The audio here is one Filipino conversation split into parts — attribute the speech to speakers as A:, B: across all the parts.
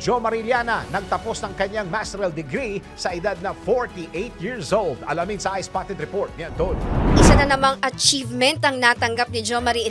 A: Jo Mariliana nagtapos ng kanyang masteral degree sa edad na 48 years old. Alamin sa iSpotted Report niya doon.
B: Isa na namang achievement ang natanggap ni Jo Marie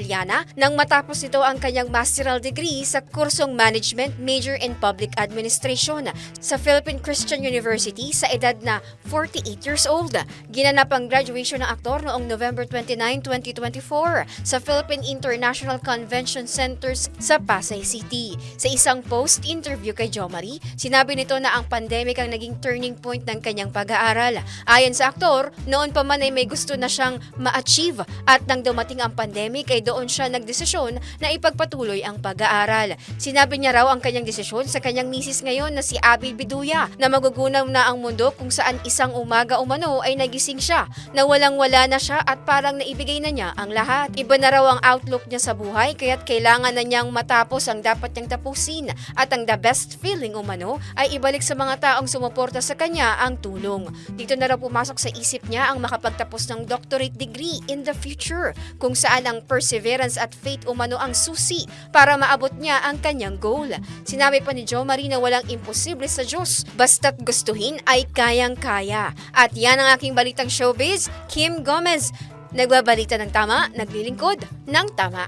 B: nang matapos ito ang kanyang masteral degree sa kursong Management Major in Public Administration sa Philippine Christian University sa edad na 48 years old. Ginanap ang graduation ng aktor noong November 29, 2024 sa Philippine International Convention Centers sa Pasay City. Sa isang post-interview kay Jo Marie, sinabi nito na ang pandemic ang naging turning point ng kanyang pag-aaral. Ayon sa aktor, noon pa man ay may gusto na siyang ma-achieve at nang dumating ang pandemic ay doon siya nagdesisyon na ipagpatuloy ang pag-aaral. Sinabi niya raw ang kanyang desisyon sa kanyang misis ngayon na si Abby Biduya na magugunaw na ang mundo kung saan isang umaga umano ay nagising siya na walang-wala na siya at parang naibigay na niya ang lahat. Iba na raw ang outlook niya sa buhay kaya't kailangan na niyang matapos ang dapat niyang tapusin at ang the best feeling umano ay ibalik sa mga taong sumuporta sa kanya ang tulong. Dito na raw pumasok sa isip niya ang makapagtapos ng doctorate degree in the future kung saan ang perseverance at faith umano ang susi para maabot niya ang kanyang goal. Sinabi pa ni Jo Marie na walang imposible sa Diyos basta't gustuhin ay kayang-kaya. At yan ang aking balitang showbiz, Kim Gomez. Nagbabalita ng tama, naglilingkod ng tama.